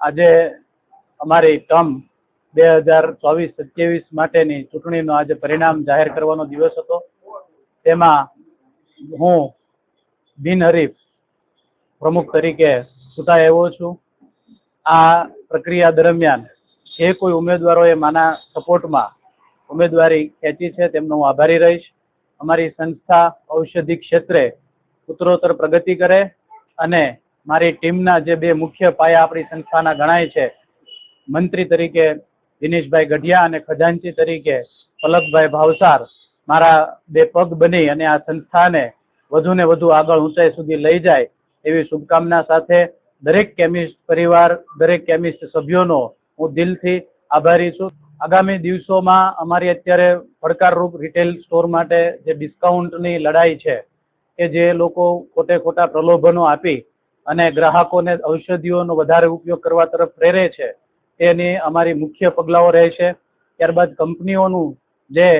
આજે અમારી ટર્મ બે હજાર ચોવીસ, સત્યાવીસ માટેની ચૂંટણીનો આજે પરિણામ જાહેર કરવાનો દિવસ હતો. તેમાં હું બિનહરીફ પ્રમુખ તરીકે ચૂંટાઈ આવ્યો છું. આ પ્રક્રિયા દરમિયાન જે કોઈ ઉમેદવારોએ માના સપોર્ટમાં ઉમેદવારી ખેંચી છે, તેમનો હું આભારી રહીશ. અમારી સંસ્થા ઔષધિ ક્ષેત્રે ઉત્તરોત્તર પ્રગતિ કરે અને મારી ટીમના જે બે મુખ્ય પાયા આપણી સંસ્થાના ગણાય છે. મંત્રી તરીકે દિનેશભાઈ ગઢિયા અને ખજાનચી તરીકે પલકભાઈ ભાવસાર મારા બે પગ બની અને આ સંસ્થાને વધુ ને વધુ આગળ ઊંચાઈ સુધી લઈ જાય એવી શુભકામના સાથે દરેક કેમિસ્ટ પરિવાર, દરેક કેમિસ્ટ સભ્યોનો હું દિલથી આભારી છું. આગામી દિવસોમાં અમારી અત્યારે પડકારરૂપ રિટેલ સ્ટોર માટે જે ડિસ્કાઉન્ટની લડાઈ છે કે જે લોકો ખોટે ખોટા પ્રલોભનો આપી અને ગ્રાહકોને ઔષધિઓનો વધારે ઉપયોગ કરવા તરફ પ્રેરે છે તેની અમારી મુખ્ય પગલાઓ રહેશે ત્યારબાદ કંપનીઓનું જે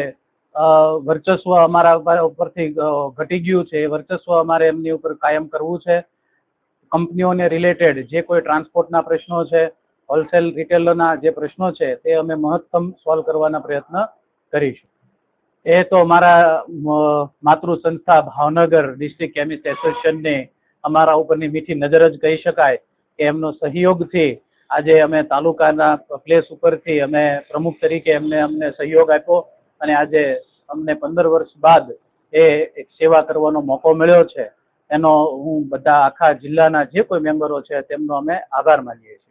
વર્ચસ્વ અમારા ઉપરથી ઘટી ગયું છે, એ વર્ચસ્વ અમારે એમની ઉપર કાયમ કરવું છે. કંપનીઓને રિલેટેડ જે કોઈ ટ્રાન્સપોર્ટના પ્રશ્નો છે, હોલસેલ રિટેલરના જે પ્રશ્નો છે, તે અમે મહત્તમ સોલ્વ કરવાના પ્રયત્ન કરીશું. એ તો મારા માતૃ સંસ્થા ભાવનગર ડિસ્ટ્રિક્ટ કેમિસ્ટ એસોસિએશનની અમારા ઉપરની મીઠી નજર જ કહી શકાય કે એમનો સહયોગથી આજે અમે તાલુકાના પ્લેસ ઉપરથી અમે પ્રમુખ તરીકે એમને અમને સહયોગ આપ્યો અને આજે અમને પંદર વર્ષ બાદ એ એક સેવા કરવાનો મોકો મળ્યો છે. એનો હું બધા આખા જિલ્લાના જે કોઈ મેમ્બરો છે તેમનો અમે આભાર માનીએ છીએ.